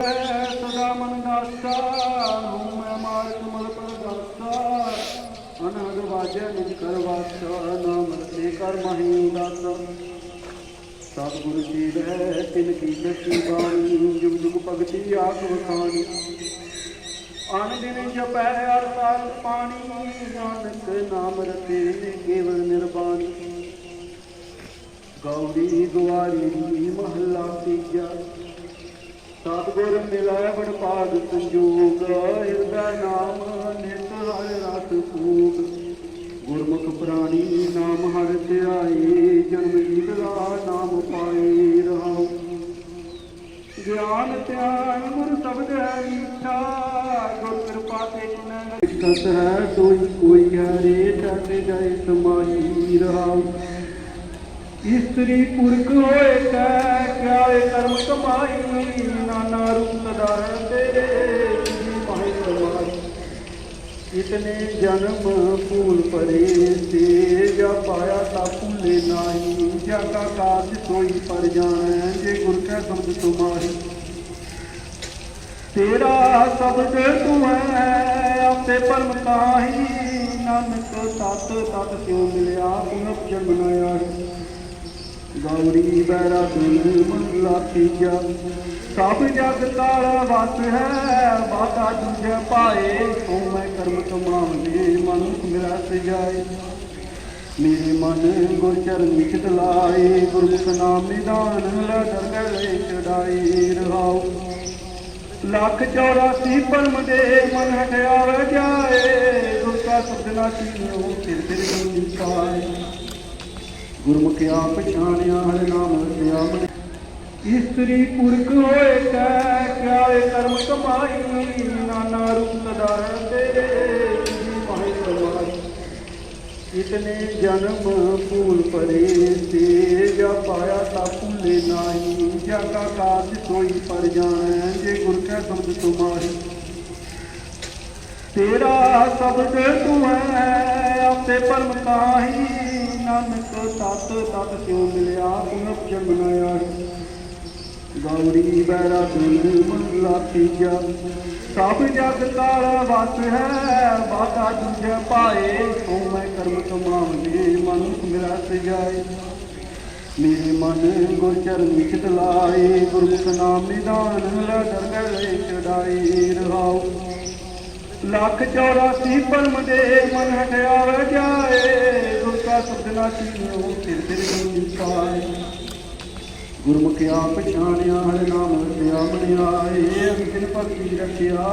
ਸਦਾ ਮਨ ਦਾਸਾ ਹੂੰ ਮੈਂ ਮਾਰ ਤੁਮਲ ਪਰ ਦਾਸਾ ਅਨਹਦ ਵਾਜੈ ਨਿਜ ਕਰ ਵਾਸਾ ਨਾਮ ਰਤੇ ਕਰ ਮਹੀ ਦਾਸਾ ਸਤਿਗੁਰੂ ਜੀ ਰਹਿ ਤਿਨ ਕੀ ਦਸੀ ਬਾਣੀ ਜੁਗ ਜੁਗ ਭਗਤੀ ਆਖ ਵਖਾਣੀ ਅਨ ਦਿਨ ਜਪੈ ਅਰ ਪਾਣੀ, ਨਾਨਕ ਨਾਮ ਰਤੇ ਕੇਵਲ ਨਿਰਬਾਣੀ ਗੌੜੀ ਗਵਾਰੀ ਮਹੱਲਾ ਤੀਜਾ ਸਤਿਗੁਰ ਮਿਲੈ ਬੜ ਭਾਗ ਸੰਜੋਗ ਹਿਰਦਾ ਨਾਮ ਨਿਤ ਹਰਿ ਰਸ ਫੂਕ ਗੁਰਮੁਖ ਪ੍ਰਾਣੀ ਨਾਮ ਹਰਿ ਧਿਆਏ, ਜਨਮ ਜੀਵਦਾ ਨਾਮ ਪਾਏ ਰਹਾਉ। ਗਿਆਨ ਧਿਆਨ ਗੁਰ ਸ਼ਬਦ ਹੈ ਮੀਠਾ ਗੁਰ ਕਿਰਪਾ ਤੇ ਕਿਨੈ ਸਤ ਹੈ, ਸੋਈ ਕੋਈ ਹਰੇ ਟਾਟੇ ਜਾਏ ਸਮਾਈ ਰਹਾਉ। ਇਸਤਰੀ ਪੁਰਖ ਹੋਏ ਕੈ ਇਤਨੇ ਜਨਮ ਫੂਲ ਪਰੇ ਤੇ ਜਾ ਪਾਇਆ ਤਾ ਭੁੱਲੇ ਨਾਹੀ। ਜਾ ਕਾ ਕਾਜ ਸੋਈ ਪਰ ਜਾਣੈ ਜੇ ਗੁਰ ਕੈ ਸ਼ਬਦ ਤੁਮਾਰੀ ਤੇਰਾ ਸ਼ਬਦ ਤੂੰ ਹੈ ਆਪੇ ਪਰਮ ਕਾਹੀ ਨਾਨਕ ਤਤ ਤਤ ਕਿਉ ਮਿਲਿਆ ਪੁਨਪ ਜਨਮ ਨ ਆਈ ਗੌਰੀ ਬੈਰਾ ਤੁਲ ਮੰਗਲਾ ਤੀਜਾ ਸਭ ਜਗ ਕਾਲਾ ਵਸ ਹੈ ਬਾਤਾ ਜੁਝੇ ਪਾਏ ਤੂੰ ਮੈਂ ਕਰਮ ਕਮਾਵਨੇ ਮਨੁੱਖ ਮੇਰਾ ਸਜਾਏ ਮੇਰੇ ਮਨ ਗੁਰ ਚਰਨ ਚਿਤ ਲਾਏ ਗੁਰਮੁਖ ਨਾਮ ਨਿਦਾਨ ਲੈ ਦਰਗਲੇ ਚੜਾਈ ਰਹਾਉ। ਲੱਖ 84 ਪਰਮ ਦੇ ਮਨ ਹਟਿਆਵੇ ਜਾਏ, ਗੁਰ ਕਾ ਸਬਦਨਾ ਚੀਨੋ ਫਿਰ ਫਿਰ ਗੁਰ ਪਾਏ। ਗੁਰਮੁਖਿਆ ਪਛਾਣਿਆ, ਹਰਿ ਨਾਮ ਸਿਆਮਣ ਇਸਤਰੀ ਪੁਰਖ ਹੋਏ ਕੈ ਕਿਆਏ ਕਰਮ ਕਮਾਈ, ਨਾਨਾ ਰੂਪ ਸਦਾਰਨ ਤੇਰੇ ਜੀ ਪਾਏ ਸਵਾਈ ਇਤਨੇ ਜਨਮ ਭੂਲ ਪਰੇ ਤੇ ਜਾ ਪਾਇਆ ਤਾ ਭੁੱਲੇ ਨਾਹੀ। ਜਾ ਕਾ ਕਾਜ ਸੋਈ ਪਰ ਜਾਣੈ ਜੇ ਗੁਰ ਕੈ ਸ਼ਬਦ ਤੁਮਾਰੀ ਤੇਰਾ ਸ਼ਬਦ ਤੂੰ ਹੈ, ਆਪੇ ਪਰਮ ਕਾਹੀ। ਨਾਨਕ ਤਤ ਤਤ ਕਿਉ ਮਿਲਿਆ ਪੁਨਪ ਜਨਮ ਨ ਬੈਰਾ ਤੁਲ ਮੰਗਲਾ ਤੀਜਾ ਸਭ ਜਗ ਕਾਲਾ ਵਸ ਹੈ ਬਾਤਾ ਜੁਝੇ ਪਾਏ ਤੂੰ ਮੈਂ ਕਰਮ ਕਮਾਵਨੇ ਮਨੁੱਖ ਮੇਰਾ ਸਜਾਏ ਮੇਰੇ ਮਨ ਗੁਰ ਚਰਨ ਚਿਤ ਲਾਏ ਗੁਰਮੁਖ ਨਾਮ ਨਿਦਾਨ ਲੈ ਦਰਗਲੇ ਚੜਾਈ ਰਹਾਉ। ਲੱਖ 84 ਪਰਮ ਦੇ ਮਨ ਹਟਿਆਵੇ ਜਾਏ। ਗੁਰ ਕਾ ਸਬਦਨਾ ਚੀਨੋ ਫਿਰ ਫਿਰ ਗੁਰ ਪਾਏ ਗੁਰਮੁਖ ਪਛਾਣਿਆ, ਹਰਿ ਨਾਮ ਸਿਆਮਣਿਆ ਏ ਅੰਕਿਨ ਭਗਤੀ ਰਖਿਆ।